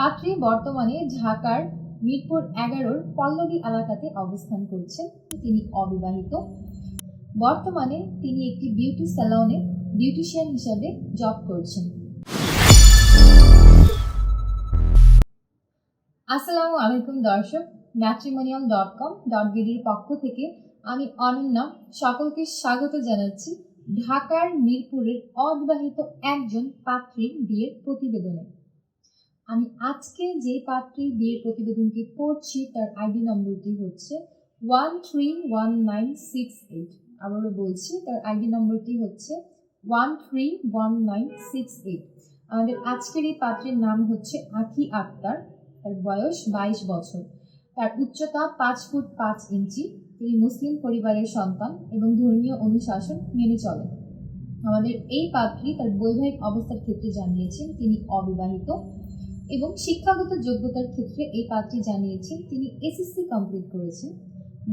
পাত্রী বর্তমানে ঢাকার মিরপুর এগারোর পল্লবী এলাকাতে অবস্থান করছেন। তিনি অবিবাহিত। বর্তমানে তিনি একটি বিউটি স্যালনে বিউটিশিয়ান হিসাবে জব করছেন। আসসালামু আলাইকুম দর্শক ম্যাট্রিমোনিয়াম ডট কম ডট বিডির পক্ষ থেকে আমি অনন্যা সকলকে স্বাগত জানাচ্ছি ঢাকার মিরপুরের অবিবাহিত একজন পাত্রীর বিয়ের প্রতিবেদনে। আমি আজকে যে পাত্রীর বিয়ের প্রতিবেদনটি পড়ছি, তার আইডি নম্বরটি হচ্ছে one three one nine six eight আবারও বলছি, তার আইডি নম্বরটি হচ্ছে one three one nine six eight আমাদের আজকের এই পাত্রের নাম হচ্ছে আখি আক্তার। তার বয়স বাইশ বছর। তার উচ্চতা পাঁচ ফুট পাঁচ ইঞ্চি। তিনি মুসলিম পরিবারের সন্তান এবং ধর্মীয় অনুশাসন মেনে চলেন। আমাদের এই পাত্রী তার বৈবাহিক অবস্থার ক্ষেত্রে জানিয়েছেন তিনি অবিবাহিত। এবং শিক্ষাগত যোগ্যতার ক্ষেত্রে এই পাত্রী জানিয়েছেন তিনি এসএসসি কমপ্লিট করেছেন।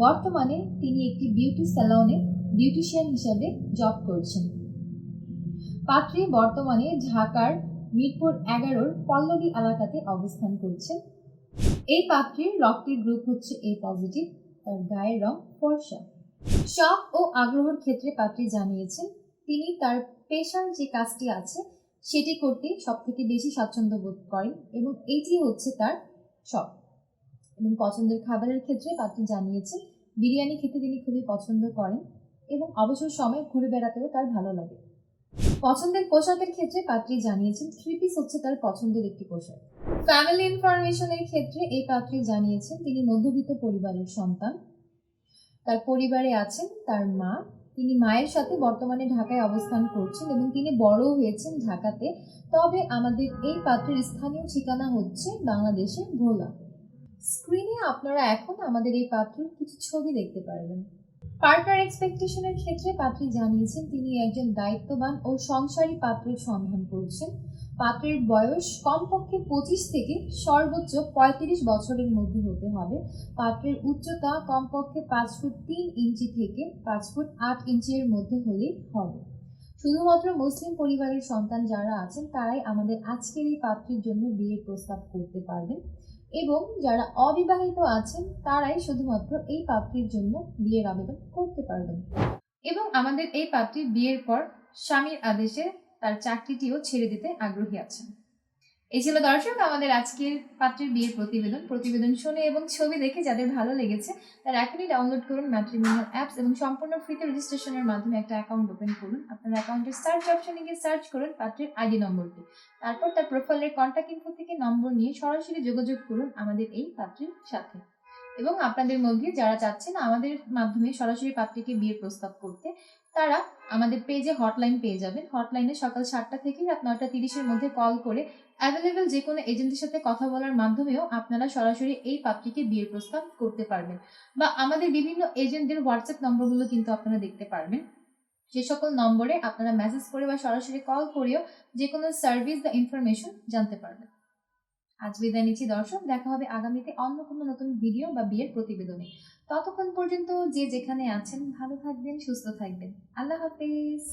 বর্তমানে তিনি একটি বিউটি স্যালনে বিউটিশিয়ান হিসাবে জব করছেন। পাত্রী বর্তমানে ঢাকার মিরপুর এগারোর পল্লবী এলাকাতে অবস্থান করছেন। এই পাত্রীর রক্তের গ্রুপ হচ্ছে এ পজিটিভ, তার গায়ের রং ফর্সা। শখ ও আগ্রহের ক্ষেত্রে পাত্রী জানিয়েছেন, তিনি তার পেশার যে কাজটি আছে সেটি করতে সব থেকে বেশি স্বাচ্ছন্দ্য বোধ করেন এবং এটি হচ্ছে তার শখ। এবং পছন্দের খাবারের ক্ষেত্রে পাত্রী জানিয়েছেন, বিরিয়ানি খেতে তিনি খুবই পছন্দ করেন এবং অবসর সময় ঘুরে বেড়াতেও তার ভালো লাগে। পছন্দের পোশাকের ক্ষেত্রে পাত্রী জানিয়েছেন থ্রি পিস হচ্ছে তার পছন্দের একটি পোশাক। ফ্যামিলি ইনফরমেশনের ক্ষেত্রে এই পাত্রী জানিয়েছেন, তিনি মধ্যবিত্ত পরিবারের সন্তান। তার পরিবারে আছেন, তার মা তিনি মায়ের সাথে বর্তমানে ঢাকায় অবস্থান করছেন এবং তিনি বড় হয়েছেন ঢাকাতে। তবে আমাদের এই পাত্রের স্থানীয় ঠিকানা হচ্ছে বাংলাদেশের ভোলা। স্ক্রিনে আপনারা এখন আমাদের এই পাত্রের কিছু ছবি দেখতে পারবেন। পার্টনার এক্সপেকটেশনের ক্ষেত্রে পাত্রী জানিয়েছেন, তিনি একজন দায়িত্ববান ও সংসারী পাত্রের সন্ধান করছেন। পাত্রের বয়স কমপক্ষে পঁচিশ থেকে সর্বোচ্চ পঁয়ত্রিশ বছরের মধ্যে হতে হবে। পাত্রের উচ্চতা কমপক্ষে পাঁচ ফুট তিন ইঞ্চি থেকে পাঁচ ফুট আট ইঞ্চির মধ্যে হলেই হবে। শুধুমাত্র মুসলিম পরিবারের সন্তান যারা আছেন, তারাই আমাদের আজকের এই পাত্রের জন্য বিয়ের প্রস্তাব করতে পারবেন। এবং যারা অবিবাহিত আছেন, তারাই শুধুমাত্র এই পাত্রীর জন্য বিয়ের আবেদন করতে পারবেন। এবং আমাদের এই পাত্রী বিয়ের পর স্বামীর আদেশে তার চাকরিটিও ছেড়ে দিতে আগ্রহী আছেন। এই ছিল দর্শক, আমাদের আজকের পাত্রের বিয়ের প্রতিবেদন। প্রতিবেদন শুনে এবং ছবি দেখে যাদের ভালো লেগেছে, তারা এখনই ডাউনলোড করুন ম্যাট্রিমিনিয়াল অ্যাপস এবং সম্পূর্ণ ফ্রিতে রেজিস্ট্রেশনের মাধ্যমে একটা অ্যাকাউন্ট ওপেন করুন। আপনার অ্যাকাউন্টের সার্চ অপশনে গিয়ে সার্চ করুন পাত্রের আইডি নম্বরটি। তারপর তার প্রোফাইলের কন্ট্যাক্ট ইনফো থেকে নম্বর নিয়ে সরাসরি যোগাযোগ করুন আমাদের এই পাত্রীর সাথে। এবং আপনাদের মধ্যে যারা চাচ্ছেন আমাদের মাধ্যমে সরাসরি পাত্রীকে বিয়ের প্রস্তাব করতে, তারা আমাদের পেজে হটলাইন পেয়ে যাবেন। হটলাইনে সকাল সাতটা থেকে রাত নয়টা তিরিশের মধ্যে কল করে অ্যাভেলেবেল যে কোনো এজেন্টের সাথে কথা বলার মাধ্যমেও আপনারা সরাসরি এই পাত্রীকে বিয়ের প্রস্তাব করতে পারবেন। বা আমাদের বিভিন্ন এজেন্টদের হোয়াটসঅ্যাপ নম্বরগুলো কিন্তু আপনারা দেখতে পারবেন। সে সকল নম্বরে আপনারা মেসেজ করে বা সরাসরি কল করেও যে কোনো সার্ভিস বা ইনফরমেশন জানতে পারবেন। আজ বিদায় নিচ্ছি, দর্শক। দেখা হবে আগামীতে অন্য কোনো নতুন ভিডিও বা বিয়ের প্রতিবেদনে। ততক্ষণ পর্যন্ত যে যেখানে আছেন, ভালো থাকবেন, সুস্থ থাকবেন। আল্লাহ হাফিজ।